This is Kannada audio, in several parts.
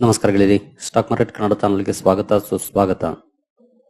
ನಮಸ್ಕಾರ ಗೆಳೆಯರಿ. ಸ್ಟಾಕ್ ಮಾರ್ಕೆಟ್ ಕನ್ನಡ ಚಾನಲ್ಗೆ ಸ್ವಾಗತ, ಸುಸ್ವಾಗತ.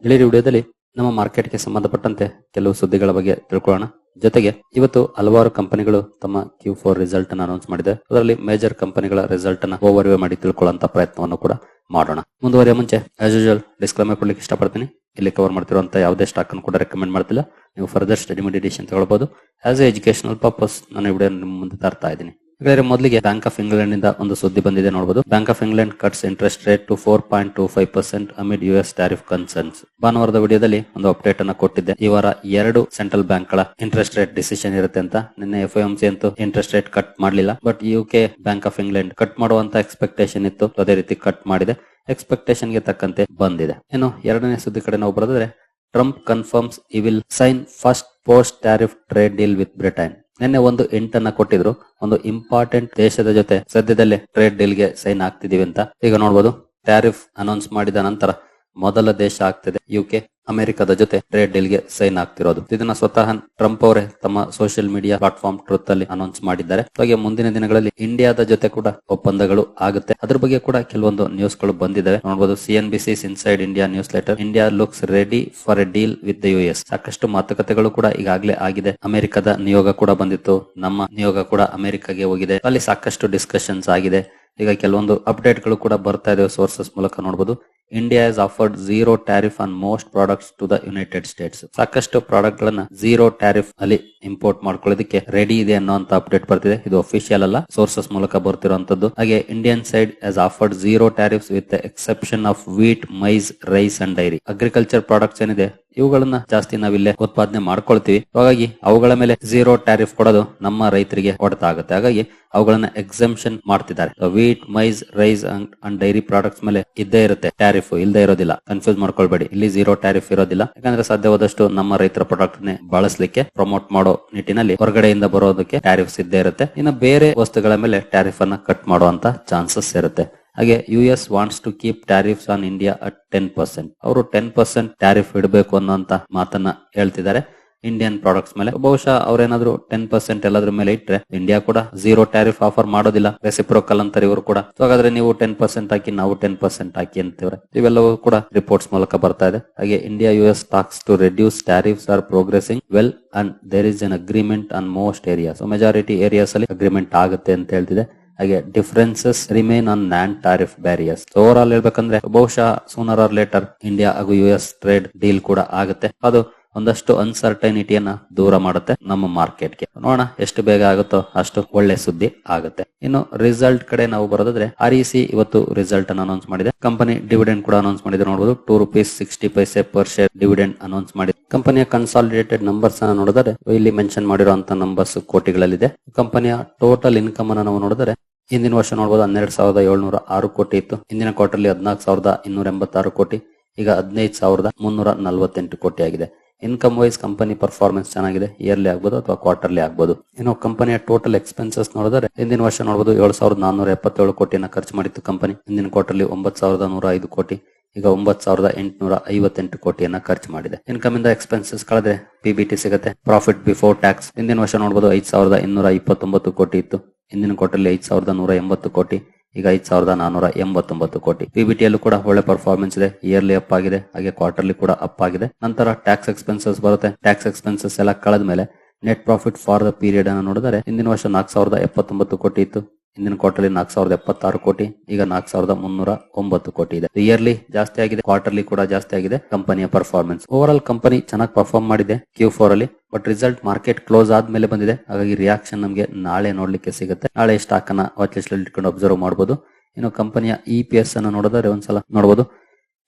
ಗೆಳೆಯರಿ, ವಿಡಿಯೋದಲ್ಲಿ ನಮ್ಮ ಮಾರ್ಕೆಟ್ಗೆ ಸಂಬಂಧಪಟ್ಟಂತೆ ಕೆಲವು ಸುದ್ದಿಗಳ ಬಗ್ಗೆ ತಿಳ್ಕೊಳ್ಳೋಣ. ಜೊತೆಗೆ ಇವತ್ತು ಹಲವಾರು ಕಂಪನಿಗಳು ತಮ್ಮ ಕ್ಯೂ ಫೋರ್ ರಿಸಲ್ಟ್ ಅನ್ನು ಅನೌನ್ಸ್ ಮಾಡಿದೆ. ಅದರಲ್ಲಿ ಮೇಜರ್ ಕಂಪನಿಗಳ ರಿಸಲ್ಟ್ ಅನ್ನು ಓವರ್ ವ್ಯೂ ಮಾಡಿ ತಿಳ್ಕೊಳ್ಳುವಂತ ಪ್ರಯತ್ನವನ್ನು ಕೂಡ ಮಾಡೋಣ. ಮುಂದುವರಿಯ ಮುಂಚೆ ಆಸ್ ಯೂಶುವಲ್ ಡಿಸ್ಕ್ಲೈಮರ್ ಕೊಡ್ಲಿಕ್ಕೆ ಇಷ್ಟಪಡ್ತೀನಿ. ಇಲ್ಲಿ ಕವರ್ ಮಾಡ್ತಿರುವಂತ ಯಾವುದೇ ಸ್ಟಾಕ್ ಅನ್ನು ಕೂಡ ರೆಕಮೆಂಡ್ ಮಾಡ್ತಿಲ್ಲ. ನೀವು ಫರ್ದರ್ ಸ್ಟಡಿ ಮೆಡಿಟೇಷನ್ ತಗೊಳ್ಬಹುದು ಆಸ್ ಎ ಎಜುಕೇಶನಲ್ ಪರ್ಪಸ್ ನಾನು ವಿಡಿಯೋ ನಿಮ್ಮ ಮುಂದೆ ತರ್ತಾ ಇದ್ದೀನಿ. ಹಾಗಾದ್ರೆ ಮೊದಲಿಗೆ ಬ್ಯಾಂಕ್ ಆಫ್ ಇಂಗ್ಲೆಂಡ್ ಇಂದ ಒಂದು ಸುದ್ದಿ ಬಂದಿದೆ ನೋಡಬಹುದು Bank of England cuts interest rate to four point two five percent amid US tariff concerns ಭಾನುವಾರದ ವಿಡಿಯೋದಲ್ಲಿ ಒಂದು ಅಪ್ಡೇಟ್ ಅನ್ನ ಕೊಟ್ಟಿದ್ದೆ. ಈ ವಾರ ಎರಡು ಸೆಂಟ್ರಲ್ ಬ್ಯಾಂಕ್ಗಳ ಇಂಟ್ರೆಸ್ಟ್ ರೇಟ್ ಡಿಸಿಷನ್ ಇರುತ್ತೆ ಅಂತ. ನಿನ್ನೆ ಎಫ್ ಎಂ ಸಿ ಅಂತೂ ಇಂಟ್ರೆಸ್ಟ್ ರೇಟ್ ಕಟ್ ಮಾಡಲಿಲ್ಲ. But U K Bank of England cut ಮಾಡುವಂತ ಎಕ್ಸ್ಪೆಕ್ಟೇಷನ್ ಇತ್ತು. ಅದೇ ರೀತಿ ಕಟ್ ಮಾಡಿದೆ. ಎಕ್ಸ್ಪೆಕ್ಟೇಷನ್ಗೆ ತಕ್ಕಂತೆ ಬಂದಿದೆ. ಏನು ಎರಡನೇ ಸುದ್ದಿ ಕಡೆ ನಾವು ಬರೆದ್ರೆ Trump confirms he will sign first post tariff trade deal with Britain ನಿನ್ನೆ ಒಂದು ಎಂಟನ್ನ ಕೊಟ್ಟಿದ್ರು. ಒಂದು ಇಂಪಾರ್ಟೆಂಟ್ ದೇಶದ ಜೊತೆ ಸದ್ಯದಲ್ಲೇ ಟ್ರೇಡ್ ಡೀಲ್ಗೆ ಸೈನ್ ಆಗ್ತಿದೀವಿ ಅಂತ. ಈಗ ನೋಡಬಹುದು ಟ್ಯಾರಿಫ್ ಅನೌನ್ಸ್ ಮಾಡಿದ ನಂತರ ಮೊದಲ ದೇಶ ಆಗ್ತಿದೆ ಯುಕೆ ಅಮೆರಿಕದ ಜೊತೆ ಟ್ರೇಡ್ ಡೀಲ್ಗೆ ಸೈನ್ ಆಗ್ತಿರೋದು. ಇದನ್ನ ಸ್ವತಃ ಟ್ರಂಪ್ ಅವರೇ ತಮ್ಮ ಸೋಷಿಯಲ್ ಮೀಡಿಯಾ ಪ್ಲಾಟ್ಫಾರ್ಮ್ ಟ್ರೂತ್ ಅಲ್ಲಿ ಅನೌನ್ಸ್ ಮಾಡಿದ್ದಾರೆ. ಹಾಗೆ ಮುಂದಿನ ದಿನಗಳಲ್ಲಿ ಇಂಡಿಯಾದ ಜೊತೆ ಕೂಡ ಒಪ್ಪಂದಗಳು ಆಗುತ್ತೆ. ಅದ್ರ ಬಗ್ಗೆ ಕೂಡ ಕೆಲವೊಂದು ನ್ಯೂಸ್ಗಳು ಬಂದಿದ್ದಾವೆ ನೋಡಬಹುದು CN B C inside India newsletter India looks ready for a deal with the U S ಸಾಕಷ್ಟು ಮಾತುಕತೆಗಳು ಕೂಡ ಈಗಾಗಲೇ ಆಗಿದೆ. ಅಮೆರಿಕದ ನಿಯೋಗ ಕೂಡ ಬಂದಿತ್ತು. ನಮ್ಮ ನಿಯೋಗ ಕೂಡ ಅಮೆರಿಕಗೆ ಹೋಗಿದೆ. ಅಲ್ಲಿ ಸಾಕಷ್ಟು ಡಿಸ್ಕಷನ್ಸ್ ಆಗಿದೆ. ಈಗ ಕೆಲವೊಂದು ಅಪ್ಡೇಟ್ಗಳು ಕೂಡ ಬರ್ತಾ ಇದಾವೆ ಸೋರ್ಸಸ್ ಮೂಲಕ ನೋಡಬಹುದು India is offered zero tariff on most products to the United States ಸಾಕಷ್ಟು ಪ್ರಾಡಕ್ಟ್ ಗಳನ್ನ ಝೀರೋ ಟ್ಯಾರಿಫ್ ಅಲ್ಲಿ ಇಂಪೋರ್ಟ್ ಮಾಡ್ಕೊಳ್ಳೋದಕ್ಕೆ ರೆಡಿ ಇದೆ ಅನ್ನೋಂತ ಅಪ್ಡೇಟ್ ಬರ್ತಿದೆ. ಇದು ಅಫಿಷಿಯಲ್ ಅಲ್ಲ ಸೋರ್ಸಸ್ ಮೂಲಕ ಬರ್ತಿರುವಂತದ್ದು. ಹಾಗೆ Indian side has offered zero tariffs with exception of wheat maize rice and dairy agriculture products ಏನಿದೆ? ಇವುಗಳನ್ನ ಜಾಸ್ತಿ ನಾವಿಲ್ಲೇ ಉತ್ಪಾದನೆ ಮಾಡ್ಕೊಳ್ತೀವಿ. ಹಾಗಾಗಿ ಅವುಗಳ ಮೇಲೆ ಝೀರೋ ಟ್ಯಾರಿಫ್ ಕೊಡೋದು ನಮ್ಮ ರೈತರಿಗೆ ಹೊಡೆತ ಆಗುತ್ತೆ ಹಾಗಾಗಿ ಅವುಗಳನ್ನ ಎಕ್ಸಂಪ್ಷನ್ ಮಾಡ್ತಿದ್ದಾರೆ. Wheat maize rice and dairy products ಮೇಲೆ ಇದ್ದೇ ಇರುತ್ತೆ ಟ್ಯಾರಿಫ್ ಇಲ್ಲದೇ ಇರೋದಿಲ್ಲ. ಕನ್ಫ್ಯೂಸ್ ಮಾಡ್ಕೊಳ್ಬೇಡಿ. ಇಲ್ಲಿ ಝೀರೋ ಟ್ಯಾರಿಫ್ ಇರೋದಿಲ್ಲ. ಯಾಕಂದ್ರೆ ಸಾಧ್ಯವಾದಷ್ಟು ನಮ್ಮ ರೈತರ ಪ್ರಾಡಕ್ಟ್ ನೇ ಬಳಸಲಿಕ್ಕೆ ಪ್ರಮೋಟ್ ಮಾಡೋ ನಿಟ್ಟಿನಲ್ಲಿ ಹೊರಗಡೆಯಿಂದ ಬರೋದಕ್ಕೆ ಟ್ಯಾರಿಫ್ಸ್ ಇದ್ದೇ ಇರುತ್ತೆ. ಇನ್ನು ಬೇರೆ ವಸ್ತುಗಳ ಮೇಲೆ ಟ್ಯಾರಿಫ್ ಅನ್ನ ಕಟ್ ಮಾಡುವಂತ ಚಾನ್ಸಸ್ ಇರುತ್ತೆ. ಹಾಗೆ U S wants to keep tariffs on India at ten percent ಅವರು ಟೆನ್ ಪರ್ಸೆಂಟ್ ಟ್ಯಾರಿಫ್ ಇಡಬೇಕು ಅನ್ನೋಂತ ಮಾತನ್ನ ಹೇಳ್ತಿದ್ದಾರೆ. ಇಂಡಿಯನ್ ಪ್ರಾಡಕ್ಟ್ಸ್ ಮೇಲೆ. ಬಹುಶಃ ಅವ್ರೇನಾದ್ರು ಟೆನ್ ಪರ್ಸೆಂಟ್ ಎಲ್ಲದ್ರ ಮೇಲೆ ಇಟ್ರೆ ಇಂಡಿಯಾ ಕೂಡ ಜೀರೋ ಟ್ಯಾರಿಫ್ ಆಫರ್ ಮಾಡೋದಿಲ್ಲ. ರೆಸಿಪ್ರೋಕಲ್ ಅಂತಾರೆ ಇವರು ಕೂಡ. ಸೊ ಹಾಗಾದ್ರೆ ನೀವು ಟೆನ್ ಪರ್ಸೆಂಟ್ ಹಾಕಿ, ನಾವು ಟೆನ್ ಪರ್ಸೆಂಟ್ ಹಾಕಿ ಅಂತೀವ್ರೆ. ಇವೆಲ್ಲವೂ ಕೂಡ ರಿಪೋರ್ಟ್ಸ್ ಮೂಲಕ ಬರ್ತಾ ಇದೆ. ಹಾಗೆ India U S talks to reduce tariffs are progressing well and there is an agreement on most area so majority areas ಅಲ್ಲಿ ಅಗ್ರಿಮೆಂಟ್ ಆಗುತ್ತೆ ಅಂತ ಹೇಳ್ತಿದೆ. ಹಾಗೆ differences remain on non tariff barriers over all ಹೇಳ್ಬೇಕಂದ್ರೆ ಬಹುಶಃ ಸೂನರ್ ಆರ್ ಲೇಟರ್ ಇಂಡಿಯಾ ಹಾಗೂ ಯು ಎಸ್ ಟ್ರೇಡ್ ಡೀಲ್ ಕೂಡ ಆಗುತ್ತೆ. ಅದು ಒಂದಷ್ಟು ಅನ್ಸರ್ಟೈನಿಟಿಯನ್ನ ದೂರ ಮಾಡುತ್ತೆ ನಮ್ಮ ಮಾರ್ಕೆಟ್ಗೆ ನೋಡೋಣ ಎಷ್ಟು ಬೇಗ ಆಗುತ್ತೋ ಅಷ್ಟು ಒಳ್ಳೆ ಸುದ್ದಿ ಆಗುತ್ತೆ. ಇನ್ನು ರಿಸಲ್ಟ್ ಕಡೆ ನಾವು ಬರೋದಾದ್ರೆ ಆರ್ ಇಸಿ ಸಿ ಇವತ್ತು ರಿಸಲ್ಟ್ ಅನ್ನು ಅನೌನ್ಸ್ ಮಾಡಿದೆ. ಕಂಪನಿ ಡಿವಿಡೆಂಡ್ ಕೂಡ ಅನೌನ್ಸ್ ಮಾಡಿದೆ ನೋಡಬಹುದು two rupees sixty paise per share dividend announce ಮಾಡಿದೆ. ಕಂಪನಿಯ ಕನ್ಸಾಲಿಡೇಟೆಡ್ ನಂಬರ್ಸ್ ಅನ್ನ ನೋಡಿದ್ರೆ ಇಲ್ಲಿ ಮೆನ್ಷನ್ ಮಾಡಿರುವಂತಹ ನಂಬರ್ಸ್ ಕೋಟಿಗಳಲ್ಲಿದೆ. ಕಂಪನಿಯ ಟೋಟಲ್ ಇನ್ಕಮ್ ಅನ್ನು ನಾವು ನೋಡಿದರೆ ಹಿಂದಿನ ವರ್ಷ ನೋಡಬಹುದು ಹನ್ನೆರಡು ಸಾವಿರದ ಏಳ್ನೂರ ಆರು ಕೋಟಿ ಇತ್ತು. ಹಿಂದಿನ ಕ್ವಾರ್ಟರ್ಲಿ ಹದಿನಾಲ್ಕು ಸಾವಿರದ ಇನ್ನೂರ ಎಂಬತ್ತಾರು ಕೋಟಿ. ಈಗ ಹದಿನೈದು ಸಾವಿರದ ಮುನ್ನೂರ ನಲವತ್ತೆಂಟು ಕೋಟಿ ಆಗಿದೆ. ಇನ್ಕಮ್ ವೈಸ್ ಕಂಪನಿ ಪರ್ಫಾರ್ಮೆನ್ಸ್ ಚೆನ್ನಾಗಿದೆ. ಇಯರ್ಲಿ ಆಗ್ಬೋದು ಅಥವಾ ಕ್ವಾರ್ಟರ್ಲಿ ಆಗ್ಬೋದು. ಇನ್ನು ಕಂಪನಿಯ ಟೋಟಲ್ ಎಕ್ಸ್ಪೆನ್ಸಸ್ ನೋಡಿದ್ರೆ ಹಿಂದಿನ ವರ್ಷ ನೋಡಬಹುದು ಏಳು ಸಾವಿರದ ನಾನ್ನೂರ ಎಪ್ಪತ್ತೇಳು ಕೋಟಿಯನ್ನ ಖರ್ಚು ಮಾಡಿತ್ತು ಕಂಪನಿ ಹಿಂದಿನ ಕ್ವಾರ್ಟರ್ಲಿ ಒಂಬತ್ತು ಸಾವಿರದ ನೂರ ಐದು ಕೋಟಿ. ಈಗ ಒಂಬತ್ತು ಸಾವಿರದ ಎಂಟುನೂರ ಐವತ್ತೆಂಟು ಕೋಟಿಯನ್ನ ಖರ್ಚು ಮಾಡಿದೆ. ಇನ್ಕಮ್ ಇಂದ ಎಕ್ಸ್ಪೆನ್ಸಸ್ ಕಳೆದ್ರೆ ಪಿಬಿಟಿ ಸಿಗುತ್ತೆ. ಪ್ರಾಫಿಟ್ ಬಿಫೋರ್ ಟ್ಯಾಕ್ಸ್ ಹಿಂದಿನ ವರ್ಷ ನೋಡಬಹುದು ಐದು ಸಾವಿರದ ಇನ್ನೂರ ಇಪ್ಪತ್ತೊಂಬತ್ತು ಕೋಟಿ ಇತ್ತು. ಹಿಂದಿನ ಕ್ವಾರ್ಟರ್ಲಿ ಐದು ಸಾವಿರದ ನೂರ ಎಂಬತ್ತು ಕೋಟಿ. ಈಗ ಐದ್ ಸಾವಿರದ ನಾನೂರ ಎಂಬತ್ತೊಂಬತ್ತು ಕೋಟಿ. ಪಿಬಿಟಿಯಲ್ಲೂ ಕೂಡ ಒಳ್ಳೆ ಪರ್ಫಾರ್ಮೆನ್ಸ್ ಇದೆ. ಇಯರ್ಲಿ ಅಪ್ ಆಗಿದೆ. ಹಾಗೆ ಕ್ವಾರ್ಟರ್ಲಿ ಕೂಡ ಅಪ್ ಆಗಿದೆ. ನಂತರ ಟ್ಯಾಕ್ಸ್ ಎಕ್ಸ್ಪೆನ್ಸಸ್ ಬರುತ್ತೆ. ಟ್ಯಾಕ್ಸ್ ಎಕ್ಸ್ಪೆನ್ಸಸ್ ಎಲ್ಲ ಕಳೆದ ಮೇಲೆ net profit for the period ಅನ್ನು ನೋಡಿದರೆ, ಹಿಂದಿನ ವರ್ಷ ನಾಲ್ಕು ಸಾವಿರದ ಎಪ್ಪತ್ತೊಂಬತ್ತು ಕೋಟಿ ಇತ್ತು. ಹಿಂದಿನ ಕ್ವಾರ್ಟರ್ಲಿ ನಾಲ್ಕು ಸಾವಿರದ ಎಪ್ಪತ್ತಾರು ಕೋಟಿ, ಈಗ ನಾಲ್ಕು ಸಾವಿರದ ಮುನ್ನೂರ ಒಂಬತ್ತು ಕೋಟಿ ಇದೆ. ಇಯರ್ಲಿ ಜಾಸ್ತಿ ಆಗಿದೆ ಕ್ವಾರ್ಟರ್ಲಿ ಕೂಡ ಜಾಸ್ತಿ ಆಗಿದೆ ಕಂಪನಿಯ ಪರ್ಫಾರ್ಮೆನ್ಸ್ ಓವರ್ ಆಲ್ ಕಂಪನಿ ಚೆನ್ನಾಗಿ ಪರ್ಫಾರ್ಮ್ ಮಾಡಿದೆ ಕ್ಯೂ ಫೋರ್ ಅಲ್ಲಿ ಬಟ್ ರಿಸಲ್ಟ್ ಮಾರ್ಕೆಟ್ ಕ್ಲೋಸ್ ಆದ್ಮೇಲೆ ಬಂದಿದೆ, ಹಾಗಾಗಿ ರಿಯಾಕ್ಷನ್ ನಮಗೆ ನಾಳೆ ನೋಡ್ಲಿಕ್ಕೆ ಸಿಗುತ್ತೆ. ನಾಳೆ ಸ್ಟಾಕ್ ಅನ್ನ ವಾಚ್ ಲಿಸ್ಟ್ ಅಲ್ಲಿ ಇಟ್ಕೊಂಡು ಅಬ್ಸರ್ವ್ ಮಾಡಬಹುದು ಇನ್ನು ಕಂಪನಿಯ ಇ ಪಿ ಎಸ್ ಅನ್ನು ನೋಡಿದ್ರೆ ಒಂದ್ಸಲ ನೋಡಬಹುದು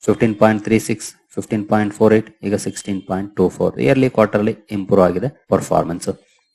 fifteen point three six fifteen point four eight ಈಗ sixteen point two four yearly quarterly improve ಆಗಿದೆ ಪರ್ಫಾರ್ಮೆನ್ಸ್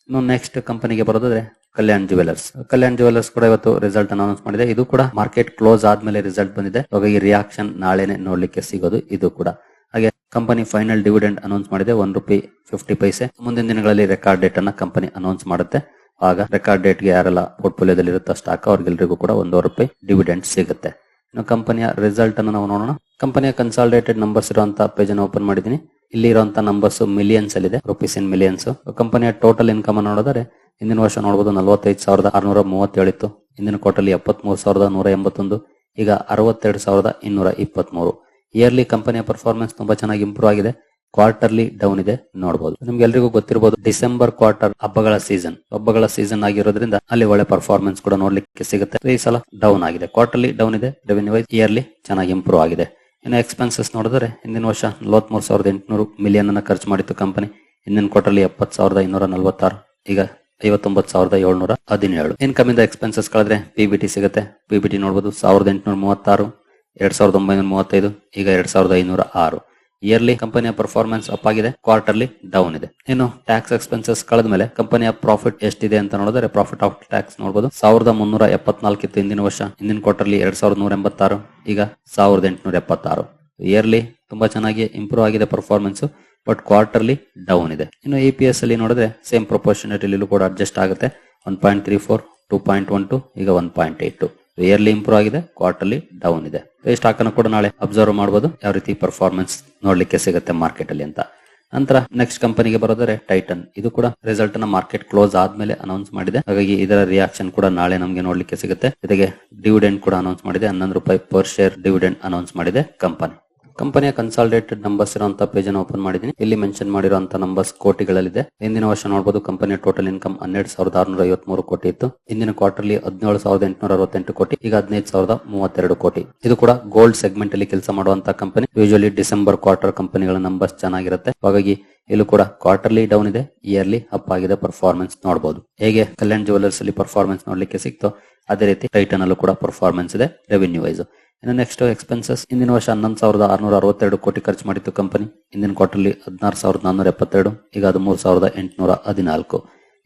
ಇನ್ನು ನೆಕ್ಸ್ಟ್ ಕಂಪನಿಗೆ ಬರೋದಾದ್ರೆ ಕಲ್ಯಾಣ್ ಜುವೆಲರ್ಸ್ ಕಲ್ಯಾಣ್ ಜುವೆಲರ್ಸ್ ಕೂಡ ಇವತ್ತು ರಿಸಲ್ಟ್ ಅನೌನ್ಸ್ ಮಾಡಿದೆ. ಇದು ಕೂಡ ಮಾರ್ಕೆಟ್ ಕ್ಲೋಸ್ ಆದ್ಮೇಲೆ ರಿಸಲ್ಟ್ ಬಂದಿದೆ. ಹಾಗಾಗಿ ರಿಯಾಕ್ಷನ್ ನಾಳೆನೆ ನೋಡ್ಲಿಕ್ಕೆ ಸಿಗೋದು ಇದು ಕೂಡ. ಹಾಗೆ ಕಂಪನಿ ಫೈನಲ್ ಡಿವಿಡೆಂಡ್ ಅನೌನ್ಸ್ ಮಾಡಿದೆ. ಒನ್ ರುಪಿ ಫಿಫ್ಟಿ ಪೈಸೆ ಮುಂದಿನ ದಿನಗಳಲ್ಲಿ ರೆಕಾರ್ಡ್ ಡೇಟ್ ಅನ್ನ ಕಂಪನಿ ಅನೌನ್ಸ್ ಮಾಡುತ್ತೆ. ಆಗ ರೆಕಾರ್ಡ್ ಡೇಟ್ಗೆ ಯಾರೆಲ್ಲ ಪೋರ್ಟ್ಫೋಲಿಯೋದಲ್ಲಿ ಇರುತ್ತೋ ಸ್ಟಾಕ್ ಅವ್ರಿಗೆಲ್ಲರಿಗೂ ಕೂಡ ಒಂದೂವರೆ ರೂಪಾಯಿ ಡಿವಿಡೆಂಡ್ ಸಿಗುತ್ತೆ. ಇನ್ನು ಕಂಪನಿಯ ರಿಸಲ್ಟ್ ಅನ್ನು ನಾವು ನೋಡೋಣ. ಕಂಪನಿಯ ಕನ್ಸಾಲಿಡೇಟೆಡ್ ನಂಬರ್ಸ್ ಇರುವಂತಹ ಪೇಜ್ ಅನ್ನು ಓಪನ್ ಮಾಡಿದೀನಿ ಇಲ್ಲಿ ಇರುವಂತಹ ನಂಬರ್ಸ್ ಮಿಲಿಯನ್ಸ್ ಅಲ್ಲಿ ಇದೆ ರುಪೀಸ್ ಇನ್ ಮಿಲಿಯನ್ಸ್ ಕಂಪನಿಯ ಟೋಟಲ್ ಇನ್ಕಮ್ ನೋಡಿದರೆ ಹಿಂದಿನ ವರ್ಷ ನೋಡಬಹುದು ನಲವತ್ತೈದು ಸಾವಿರದ ಆರ್ನೂರ ಮೂವತ್ತೇಳು ಇತ್ತು ಹಿಂದಿನ ಕ್ವಾರ್ಟರ್ಲಿ ಎಪ್ಪತ್ಮೂರು ಸಾವಿರದ ನೂರ ಎಂಬತ್ತೊಂದು, ಈಗ ಅರವತ್ತೆರಡು ಸಾವಿರದ ಇನ್ನೂರ ಇಪ್ಪತ್ತ್ ಮೂರು ಇಯರ್ಲಿ ಕಂಪನಿಯ ಪರ್ಫಾರ್ಮೆನ್ಸ್ ತುಂಬಾ ಚೆನ್ನಾಗಿ ಇಂಪ್ರೂವ್ ಆಗಿದೆ ಕ್ವಾರ್ಟರ್ಲಿ ಡೌನ್ ಇದೆ ನೋಡಬಹುದು ನಿಮ್ಗೆ ಎಲ್ರಿಗೂ ಗೊತ್ತಿರಬಹುದು ಡಿಸೆಂಬರ್ ಕ್ವಾರ್ಟರ್ ಹಬ್ಬಗಳ ಸೀಸನ್ ಹಬ್ಬಗಳ ಸೀಸನ್ ಆಗಿರೋದ್ರಿಂದ ಅಲ್ಲಿ ಒಳ್ಳೆ ಪರ್ಫಾರ್ಮೆನ್ಸ್ ಕೂಡ ನೋಡ್ಲಿಕ್ಕೆ ಸಿಗುತ್ತೆ. ಈ ಸಲ ಡೌನ್ ಆಗಿದೆ ಕ್ವಾರ್ಟರ್ಲಿ ಡೌನ್ ಇದೆ ರೆವೆನ್ಯೂ ವೈಸ್ ಇಯರ್ಲಿ ಚೆನ್ನಾಗಿ ಇಂಪ್ರೂವ್ ಆಗಿದೆ. ಇನ್ನು ಎಕ್ಸ್ಪೆನ್ಸಸ್ ನೋಡಿದ್ರೆ ಹಿಂದಿನ ವರ್ಷ ನಲವತ್ಮೂರು ಸಾವಿರದ ಎಂಟುನೂರು ಮಿಲಿಯನ್ ಅನ್ನ ಖರ್ಚು ಮಾಡಿತ್ತು ಕಂಪನಿ ಹಿಂದಿನ ಕ್ವಾರ್ಟರ್ಲಿ ಎಪ್ಪತ್ತು ಸಾವಿರದ ಇನ್ನೂರ ನಲವತ್ತಾರು, ಈಗ ಐವತ್ತೊಂಬತ್ತು ಸಾವಿರದ ಏಳ್ನೂರ ಹದಿನೇಳು. ಇನ್ಕಮ್ ಇಂದ ಎಕ್ಸ್ಪೆನ್ಸಸ್ ಕಳೆದ್ರೆ ಟಿ ಸಿಗುತ್ತೆ. ಪಿ ಬಿ ಟಿ ನೋಡಬಹುದು ಸಾವಿರದ ಎಂಟುನೂರ ಮೂವತ್ತಾರು, ಎರಡ್ ಸಾವಿರದ ಒಂಬೈನೂರ ಮೂವತ್ತೈದು, ಈಗ ಎರಡ್ ಸಾವಿರದ ಐನೂರ ಆರು. ಇಯರ್ಲಿ ಕಂಪನಿಯ ಪರ್ಫಾರ್ಮೆನ್ಸ್ ಅಪ್ ಆಗಿದೆ ಕ್ವಾರ್ಟರ್ಲಿ ಡೌನ್ ಇದೆ. ಇನ್ನು ಟ್ಯಾಕ್ಸ್ ಎಕ್ಸ್ಪೆನ್ಸಸ್ ಕಳೆದ ಮೇಲೆ ಕಂಪನಿಯ ಪ್ರಾಫಿಟ್ ಎಷ್ಟಿದೆ ಅಂತ ನೋಡಿದ್ರೆ ಪ್ರಾಫಿಟ್ ಆಫ್ ಟ್ಯಾಕ್ಸ್ ನೋಡಬಹುದು ಸಾವಿರದ ಮುನ್ನೂರ ಎಪ್ಪತ್ನಾಲ್ಕು ಇತ್ತು ಹಿಂದಿನ ವರ್ಷ, ಹಿಂದಿನ ಕ್ವಾರ್ಟರ್ಲಿ ಎರಡ್ ಸಾವಿರದ ನೂರ ಎಂಬತ್ತಾರು ಈಗ ಸಾವಿರದ ಎಂಟುನೂರ ಎಪ್ಪತ್ತಾರು. ಇಯರ್ಲಿ ತುಂಬಾ ಚೆನ್ನಾಗಿ ಇಂಪ್ರೂವ್ ಆಗಿದೆ ಪರ್ಫಾರ್ಮೆನ್ಸ್ ಬಟ್ ಕ್ವಾರ್ಟರ್ಲಿ ಡೌನ್ ಇದೆ. ಇನ್ನು ಇ ಪಿ ಎಸ್ ಅಲ್ಲಿ ನೋಡಿದ್ರೆ ಸೇಮ್ ಪ್ರೊಪೋರ್ಷನೇಟಿಲಿ ಕೂಡ ಅಡ್ಜಸ್ಟ್ ಆಗುತ್ತೆ. One point three four two point one two ಈಗ one point eight two yearly improve ಆಗಿದೆ ಕ್ವಾರ್ಟರ್ಲಿ ಡೌನ್ ಇದೆ. ಸ್ಟಾಕ್ ಅನ್ನು ಕೂಡ ನಾಳೆ ಅಬ್ಸರ್ವ್ ಮಾಡಬಹುದು ಯಾವ ರೀತಿ ಪರ್ಫಾರ್ಮೆನ್ಸ್ ನೋಡ್ಲಿಕ್ಕೆ ಸಿಗುತ್ತೆ ಮಾರ್ಕೆಟ್ ಅಲ್ಲಿ ಅಂತ. ನಂತರ ನೆಕ್ಸ್ಟ್ ಕಂಪನಿಗೆ ಬರೋದರೆ ಟೈಟನ್ ಇದು ಕೂಡ ರಿಸಲ್ಟ್ನ ಮಾರ್ಕೆಟ್ ಕ್ಲೋಸ್ ಆದ್ಮೇಲೆ ಅನೌನ್ಸ್ ಮಾಡಿದೆ. ಹಾಗಾಗಿ ಇದರ ರಿಯಾಕ್ಷನ್ ಕೂಡ ನಾಳೆ ನಮಗೆ ನೋಡ್ಲಿಕ್ಕೆ ಸಿಗುತ್ತೆ. ಜೊತೆಗೆ ಡಿವಿಡೆಂಡ್ ಕೂಡ ಅನೌನ್ಸ್ ಮಾಡಿದೆ. ಹನ್ನೊಂದು ರೂಪಾಯಿ ಪರ್ ಶೇರ್ ಡಿವಿಡೆಂಡ್ ಅನೌನ್ಸ್ ಮಾಡಿದೆ ಕಂಪನಿ ಕಂಪನಿಯ ಕನ್ಸಾಲಿಡೇಟೆಡ್ ನಂಬರ್ಸ್ ಇರುವಂತಹ ಪೇಜ್ ಅನ್ನು ಓಪನ್ ಮಾಡಿದ್ದೀನಿ. ಇಲ್ಲಿ ಮೆನ್ಷನ್ ಮಾಡಿರುವಂತಹ ನಂಬರ್ಸ್ ಕೋಟಿಗಳಲ್ಲಿದೆ. ಹಿಂದಿನ ವರ್ಷ ನೋಡಬಹುದು ಕಂಪನಿಯ ಟೋಟಲ್ ಇನ್ಕಮ್ ಹನ್ನೆರಡು ಸಾವಿರದ ಆರುನೂರ ಐವತ್ಮೂರು ಕೋಟಿ ಇತ್ತು. ಇಂದಿನ ಕ್ವಾರ್ಟರ್ಲಿ ಹದಿನೇಳು ಸಾವಿರದ ಎಂಟುನೂರ ಅರವತ್ತೆಂಟು ಕೋಟಿ, ಈಗ ಹದಿನೈದು ಸಾವಿರದ ಮೂವತ್ತೆರಡು ಕೋಟಿ. ಇದು ಕೂಡ ಗೋಲ್ಡ್ ಸೆಗ್ಮೆಂಟ್ ಅಲ್ಲಿ ಕೆಲಸ ಮಾಡುವಂತಹ ಕಂಪನಿ ಯೂಶಲಿ ಡಿಸೆಂಬರ್ ಕ್ವಾರ್ಟರ್ ಕಂಪನಿಗಳ ನಂಬರ್ಸ್ ಚೆನ್ನಾಗಿರುತ್ತೆ. ಹಾಗಾಗಿ ಇಲ್ಲೂ ಕೂಡ ಕ್ವಾರ್ಟರ್ಲಿ ಡೌನ್ ಇದೆ ಇಯರ್ಲಿ ಅಪ್ ಆಗಿದೆ ಪರ್ಫಾರ್ಮೆನ್ಸ್ ನೋಡಬಹುದು ಹೇಗೆ ಕಲ್ಯಾಣ್ ಜುವೆಲ್ಲರ್ಸ್ ಅಲ್ಲಿ ಪರ್ಫಾರ್ಮೆನ್ಸ್ ನೋಡ್ಲಿಕ್ಕೆ ಸಿಕ್ತೋ ಅದೇ ರೀತಿ ಟೈಟನ್ ಅಲ್ಲೂ ಕೂಡ ಪರ್ಫಾರ್ಮೆನ್ಸ್ ಇದೆ ರೆವೆನ್ಯೂ ವೈಸ್ ಇನ್ನು ನೆಕ್ಸ್ಟ್ ಎಕ್ಸ್ಪೆನ್ಸಸ್ ಇಂದಿನ ವರ್ಷ ಹನ್ನೊಂದು ಸಾವಿರದ ಆರುನೂರ ಅರವತ್ತೆರಡು ಕೋಟಿ ಖರ್ಚು ಮಾಡಿತ್ತು ಕಂಪನಿ ಇಂದಿನ ಕ್ವಾರ್ಟರ್ಲಿ ಹದಿನಾರು ಸಾವಿರದ ನಾನ್ನೂರ ಎಪ್ಪತ್ತೆರಡು, ಈಗ ಅದು ಮೂರು ಸಾವಿರದ ಎಂಟುನೂರ ಹದಿನಾಲ್ಕು.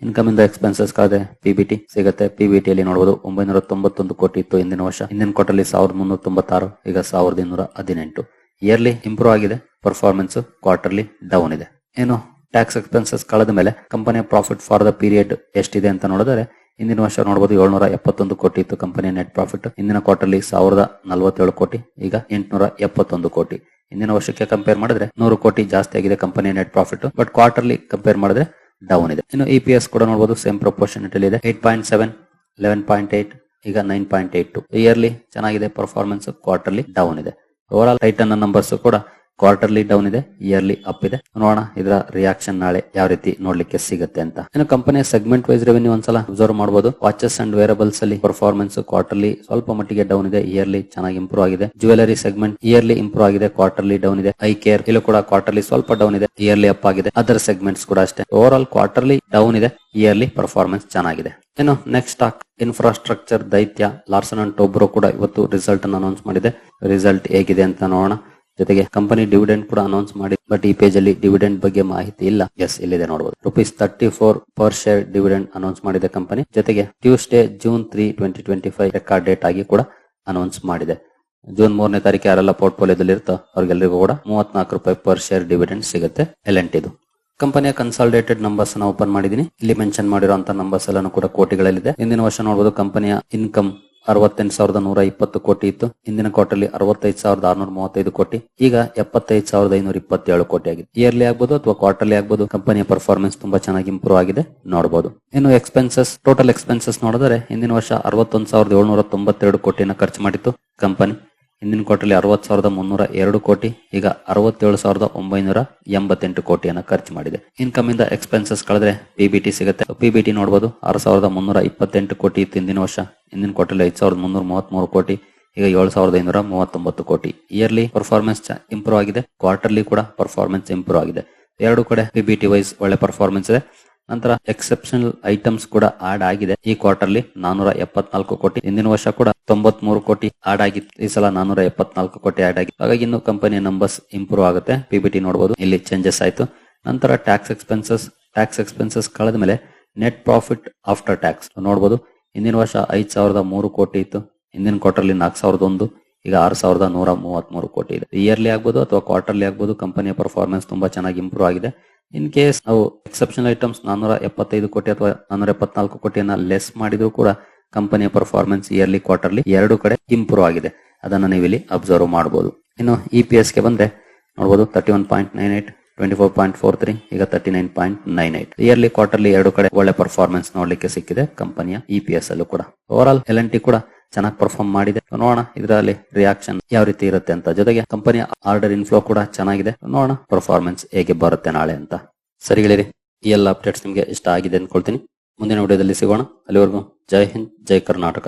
ಇನ್ಕಮ್ ಇಂದ ಎಕ್ಸ್ಪೆನ್ಸಸ್ ಕಾದೆ ಪಿಬಿಟಿ ಸಿಗುತ್ತೆ. ಪಿಬಿಟಿ ಅಲ್ಲಿ ನೋಡಬಹುದು ಒಂಬೈನೂರ ತೊಂಬತ್ತೊಂದು ಕೋಟಿ ಇತ್ತು ಇಂದಿನ ವರ್ಷ. ಇಂದಿನ ಕ್ವಾರ್ಟರ್ಲಿ ಸಾವಿರದ ಮುನ್ನೂರ ತೊಂಬತ್ತಾರು ಈಗ ಸಾವಿರದ ಇನ್ನೂರ ಹದಿನೆಂಟು. ಇಯರ್ಲಿ ಇಂಪ್ರೂವ್ ಆಗಿದೆ ಪರ್ಫಾರ್ಮೆನ್ಸ್ ಕ್ವಾರ್ಟರ್ಲಿ ಡೌನ್ ಇದೆ. ಏನು ಟ್ಯಾಕ್ಸ್ ಎಕ್ಸ್ಪೆನ್ಸಸ್ ಕಳೆದ ಮೇಲೆ ಕಂಪನಿಯ ಪ್ರಾಫಿಟ್ ಫಾರ್ ದ ಪೀರಿಯಡ್ ಎಷ್ಟಿದೆ ಅಂತ ನೋಡಿದರೆ ಇಂದಿನ ವರ್ಷ ನೋಡಬಹುದು ಏಳ್ನೂರ ಎಪ್ಪತ್ತೊಂದು ಕೋಟಿ ಇತ್ತು ಕಂಪನಿಯ ನೆಟ್ ಪ್ರಾಫಿಟ್ ಇಂದಿನ ಕ್ವಾರ್ಟರ್ಲಿ ಸಾವಿರದ ನಲವತ್ತೇಳು ಕೋಟಿ, ಈಗ ಎಂಟುನೂರ ಎಪ್ಪತ್ತೊಂದು ಕೋಟಿ. ಇಂದಿನ ವರ್ಷಕ್ಕೆ ಕಂಪೇರ್ ಮಾಡಿದ್ರೆ ನೂರು ಕೋಟಿ ಜಾಸ್ತಿ ಆಗಿದೆ ಕಂಪನಿಯ net profit but quarterly compare ಮಾಡಿದ್ರೆ ಡೌನ್ ಇದೆ. ಇನ್ನು ಇ ಪಿ ಎಸ್ ಕೂಡ ನೋಡಬಹುದು ಸೇಮ್ ಪ್ರೊಪೋರ್ಷನ್ ಇದೆ. Eight point seven eleven point eight ಈಗ nine point eight two yearly ಚೆನ್ನಾಗಿದೆ ಪರ್ಫಾರ್ಮೆನ್ಸ್ ಕ್ವಾರ್ಟರ್ಲಿ ಡೌನ್ ಇದೆ. ಓವರ್ ಆಲ್ ಟೈಟನ್ ನಂಬರ್ಸ್ ಕೂಡ ಕ್ವಾರ್ಟರ್ಲಿ ಡೌನ್ ಇದೆ, ಇಯರ್ಲಿ ಅಪ್ ಇದೆ. ನೋಡೋಣ ಇದರ ರಿಯಾಕ್ಷನ್ ನಾಳೆ ಯಾವ ರೀತಿ ನೋಡ್ಲಿಕ್ಕೆ ಸಿಗುತ್ತೆ ಅಂತ. ಇನ್ನು ಕಂಪನಿಯ ಸೆಗ್ಮೆಂಟ್ ವೈಸ್ ರೆವೆನ್ಯೂ ಒಂದ್ಸಲ ಅಬ್ಸರ್ವ್ ಮಾಡಬಹುದು ವಾಚಸ್ ಅಂಡ್ ವೇರಬಲ್ಸ್ ಅಲ್ಲಿ ಪರ್ಫಾರ್ಮೆನ್ಸ್ ಕ್ವಾರ್ಟರ್ಲಿ ಸ್ವಲ್ಪ ಮಟ್ಟಿಗೆ ಡೌನ್ ಇದೆ ಇಯರ್ಲಿ ಚೆನ್ನಾಗಿ ಇಂಪ್ರೂವ್ ಆಗಿದೆ. ಜುವೆಲರಿ ಸೆಗ್ಮೆಂಟ್ ಇಯರ್ಲಿ ಇಂಪ್ರೂವ್ ಆಗಿದೆ ಕ್ವಾರ್ಟರ್ಲಿ ಡೌನ್ ಇದೆ. ಐ ಕೇರ್ ಇಲ್ಲೂ ಕೂಡ ಕ್ವಾರ್ಟರ್ಲಿ ಸ್ವಲ್ಪ ಡೌನ್ ಇದೆ ಇಯರ್ಲಿ ಅಪ್ ಆಗಿದೆ. ಅದರ್ ಸೆಗ್ಮೆಂಟ್ಸ್ ಕೂಡ ಅಷ್ಟೇ. ಓವರ್ ಆಲ್ ಕ್ವಾರ್ಟರ್ಲಿ ಡೌನ್ ಇದೆ ಇಯರ್ಲಿ ಪರ್ಫಾರ್ಮೆನ್ಸ್ ಚೆನ್ನಾಗಿದೆ. ಇನ್ನು ನೆಕ್ಸ್ಟ್ ಸ್ಟಾಕ್ ಇನ್ಫ್ರಾಸ್ಟ್ರಕ್ಚರ್ ದೈತ್ಯ ಲಾರ್ಸನ್ ಅಂಡ್ ಟೋಬ್ರೋ ಕೂಡ ಇವತ್ತು ರಿಸಲ್ಟ್ ಅನ್ನು ಅನೌನ್ಸ್ ಮಾಡಿದೆ. ರಿಸಲ್ಟ್ ಹೇಗಿದೆ ಅಂತ ನೋಡೋಣ. ಜೊತೆಗೆ ಕಂಪನಿ ಡಿವಿಡೆಂಡ್ ಕೂಡ ಅನೌನ್ಸ್ ಮಾಡಿ ಬಟ್ ಈ ಪೇಜ್ ಅಲ್ಲಿ ಡಿವಿಡೆಂಡ್ ಬಗ್ಗೆ ಮಾಹಿತಿ ಇಲ್ಲ. ಎಸ್ ಇಲ್ಲಿದೆ ನೋಡಬಹುದು rupees thirty four per share dividend announce ಮಾಡಿದೆ ಕಂಪನಿ ಜೊತೆಗೆ Tuesday June three twenty twenty five record date ಆಗಿ ಕೂಡ ಅನೌನ್ಸ್ ಮಾಡಿದೆ. ಜೂನ್ ಮೂರನೇ ತಾರೀಕು ಯಾರೆಲ್ಲ ಪೋರ್ಟ್ಫೋಲಿಯೋದಲ್ಲಿ ಇರ್ತೋ ಅವ್ರಿಗೆಲ್ಲರಿಗೂ ಕೂಡ ಮೂವತ್ನಾಲ್ಕು ರೂಪಾಯಿ ಪರ್ ಶೇರ್ ಡಿವಿಡೆಂಡ್ ಸಿಗುತ್ತೆ. ಎಲೆಂಟ್ ಇದು. ಕಂಪನಿಯ ಕನ್ಸಾಲಿಡೇಟೆಡ್ ನಂಬರ್ಸ್ ಓಪನ್ ಮಾಡಿದೀನಿ ಇಲ್ಲಿ ಮೆನ್ಷನ್ ಮಾಡಿರುವಂತಹ ನಂಬರ್ಸ್ ಎಲ್ಲಾನು ಕೂಡ ಕೋಟಿಗಳಲ್ಲಿದೆ. ಹಿಂದಿನ ವರ್ಷ ನೋಡಬಹುದು ಕಂಪನಿಯ ಇನ್ಕಮ್ ಅರವತ್ತೆಂಟು ಸಾವಿರದ ನೂರ ಇಪ್ಪತ್ತು ಕೋಟಿ ಇತ್ತು. ಹಿಂದಿನ ಕ್ವಾರ್ಟರ್ಲಿ ಅರವತ್ತೈದು ಸಾವಿರದ ಆರ್ನೂರ ಮೂವತ್ತೈದು ಕೋಟಿ. ಈಗ ಎಪ್ಪತ್ತೈದು ಸಾವಿರದ ಐನೂರ ಇಪ್ಪತ್ತೇಳು ಕೋಟಿ ಆಗಿದೆ. ಇಯರ್ಲಿ ಆಗ್ಬೋದು ಅಥವಾ ಕ್ವಾರ್ಟರ್ಲಿ ಆಗ್ಬೋದು, ಕಂಪನಿಯ ಪರ್ಫಾರ್ಮೆನ್ಸ್ ತುಂಬಾ ಚೆನ್ನಾಗಿ ಇಂಪ್ರೂವ್ ಆಗಿದೆ ನೋಡಬಹುದು ಇನ್ನು ಎಕ್ಸ್ಪೆನ್ಸಸ್ ಟೋಟಲ್ ಎಕ್ಸ್ಪೆನ್ಸಸ್ ನೋಡಿದ್ರೆ ಹಿಂದಿನ ವರ್ಷ ಅರವತ್ತೊಂದು ಸಾವಿರದ ಏಳ್ನೂರ ತೊಂಬತ್ತೆರಡು ಕೋಟಿನ ಖರ್ಚು ಮಾಡಿತ್ತು ಕಂಪನಿ. ಹಿಂದಿನ ಕ್ವಾರ್ಟರ್ಲಿ ಅರವತ್ತು ಸಾವಿರದ ಮುನ್ನೂರ ಎರಡು ಕೋಟಿ, ಈಗ ಅರವತ್ತೇಳು ಸಾವಿರದ ಒಂಬೈನೂರ ಎಂಬತ್ತೆಂಟು ಕೋಟಿಯನ್ನ ಖರ್ಚು ಮಾಡಿದೆ. ಇನ್ಕಮ್ ಇಂದ ಎಕ್ಸ್ಪೆನ್ಸಸ್ ಕಳೆದ್ರೆ ಪಿಬಿಟಿ ಸಿಗುತ್ತೆ. ಪಿಬಿಟಿ ನೋಡಬಹುದು ಆರು ಸಾವಿರದ ಮುನ್ನೂರ ಇಪ್ಪತ್ತೆಂಟು ಕೋಟಿ ಇತ್ತು ಹಿಂದಿನ ವರ್ಷ. ಹಿಂದಿನ ಕ್ವಾರ್ಟರ್ಲಿ ಐದು ಸಾವಿರದ ಮುನ್ನೂರ ಮೂವತ್ಮೂರು ಕೋಟಿ, ಈಗ ಏಳು ಸಾವಿರದ ಐನೂರ ಮೂವತ್ತೊಂಬತ್ತು ಕೋಟಿ. ಇಯರ್ಲಿ ಪರ್ಫಾರ್ಮೆನ್ಸ್ ಇಂಪ್ರೂವ್ ಆಗಿದೆ. ಕ್ವಾರ್ಟರ್ಲಿ ಕೂಡ ಪರ್ಫಾರ್ಮೆನ್ಸ್ ಇಂಪ್ರೂವ್ ಆಗಿದೆ. ಎರಡು ಕಡೆ ಪಿಬಿಟಿ ವೈಸ್ ಒಳ್ಳೆ ಪರ್ಫಾರ್ಮೆನ್ಸ್ ಇದೆ. ನಂತರ ಎಕ್ಸೆಪ್ಷನಲ್ ಐಟಮ್ಸ್ ಕೂಡ ಆಡ್ ಆಗಿದೆ. ಈ ಕ್ವಾರ್ಟರ್ಲಿ ನಾನೂರ ಎಪ್ಪತ್ನಾಲ್ಕು ಕೋಟಿ. ಹಿಂದಿನ ವರ್ಷ ಕೂಡ ತೊಂಬತ್ ಮೂರು ಕೋಟಿ ಆಡ್ ಆಗಿತ್ತು. ಈ ಸಲ ನಾನೂರ ಎಪ್ಪತ್ನಾಲ್ಕು ಕೋಟಿ ಆಡ್ ಆಗಿದೆ. ಹಾಗಾಗಿ ಇನ್ನು ಕಂಪನಿಯ ನಂಬರ್ಸ್ ಇಂಪ್ರೂವ್ ಆಗುತ್ತೆ. ಪಿಬಿಟಿ ನೋಡಬಹುದು ಇಲ್ಲಿ ಚೇಂಜಸ್ ಆಯಿತು. ನಂತರ ಟ್ಯಾಕ್ಸ್ ಎಕ್ಸ್ಪೆನ್ಸಸ್ ಟ್ಯಾಕ್ಸ್ ಎಕ್ಸ್ಪೆನ್ಸಸ್ ಕಳೆದ ಮೇಲೆ ನೆಟ್ ಪ್ರಾಫಿಟ್ ಆಫ್ಟರ್ ಟ್ಯಾಕ್ಸ್ ನೋಡಬಹುದು ಹಿಂದಿನ ವರ್ಷ ಐದ್ ಸಾವಿರದ ಮೂರು ಕೋಟಿ ಇತ್ತು. ಹಿಂದಿನ ಕ್ವಾರ್ಟರ್ಲಿ ನಾಲ್ಕು ಸಾವಿರದ ಒಂದು, ಈಗ ಆರು ಸಾವಿರದ ನೂರ ಮೂವತ್ತ್ ಮೂರು ಕೋಟಿ ಇದೆ. ಇಯರ್ಲಿ ಆಗ್ಬೋದು ಅಥವಾ ಕ್ವಾರ್ಟರ್ಲಿ ಆಗ್ಬೋದು ಕಂಪನಿಯ ಪರ್ಫಾರ್ಮೆನ್ಸ್ ತುಂಬಾ ಚೆನ್ನಾಗಿ ಇಂಪ್ರೂವ್ ಆಗಿದೆ. ಇನ್ ಕೇಸ್ ನಾವು ಎಕ್ಸೆಪ್ಷನಲ್ ಐಟಮ್ಸ್ ನಾನೂರ ಎಪ್ಪತ್ತೈದು ಕೋಟಿ ಅಥವಾ ನಾನೂರ ಎಪ್ಪತ್ನಾಲ್ಕು ಕೋಟಿಯನ್ನ ಲೆಸ್ ಮಾಡಿದ್ರು ಕೂಡ ಕಂಪನಿಯ ಪರ್ಫಾರ್ಮೆನ್ಸ್ ಇಯರ್ಲಿ ಕ್ವಾರ್ಟರ್ಲಿ ಎರಡು ಕಡೆ ಇಂಪ್ರೂವ್ ಆಗಿದೆ. ಅದನ್ನ ನೀವು ಇಲ್ಲಿ ಅಬ್ಸರ್ವ್ ಮಾಡಬಹುದು ಇನ್ನು ಇ ಪಿ ಎಸ್ಗೆ ಬಂದ್ರೆ ನೋಡಬಹುದು thirty one point nine eight twenty four point four three ಈಗ thirty nine point nine eight yearly quarterly ಎರಡು ಕಡೆ ಒಳ್ಳೆ ಪರ್ಫಾರ್ಮೆನ್ಸ್ ನೋಡ್ಲಿಕ್ಕೆ ಸಿಕ್ಕಿದೆ ಕಂಪನಿಯ ಇಪಿಎಸ್ ಎಸ್ ಅಲ್ಲೂ ಕೂಡ. Over all L N T ಕೂಡ ಚೆನ್ನಾಗಿ ಪರ್ಫಾರ್ಮ್ ಮಾಡಿದೆ. ನೋಡೋಣ ಇದರಲ್ಲಿ ರಿಯಾಕ್ಷನ್ ಯಾವ ರೀತಿ ಇರುತ್ತೆ ಅಂತ. ಜೊತೆಗೆ ಕಂಪನಿಯ ಆರ್ಡರ್ ಇನ್ಫ್ಲೋ ಕೂಡ ಚೆನ್ನಾಗಿದೆ. ನೋಡೋಣ ಪರ್ಫಾರ್ಮೆನ್ಸ್ ಹೇಗೆ ಬರುತ್ತೆ ನಾಳೆ ಅಂತ. ಸರಿ ಗೆಳೆಯರಿ, ಈ ಎಲ್ಲ ಅಪ್ಡೇಟ್ಸ್ ನಿಮಗೆ ಇಷ್ಟ ಆಗಿದೆ ಅಂದ್ಕೊಳ್ತೀನಿ. ಮುಂದಿನ ವಿಡಿಯೋದಲ್ಲಿ ಸಿಗೋಣ. ಅಲ್ಲಿವರೆಗೂ ಜೈ ಹಿಂದ್, ಜೈ ಕರ್ನಾಟಕ.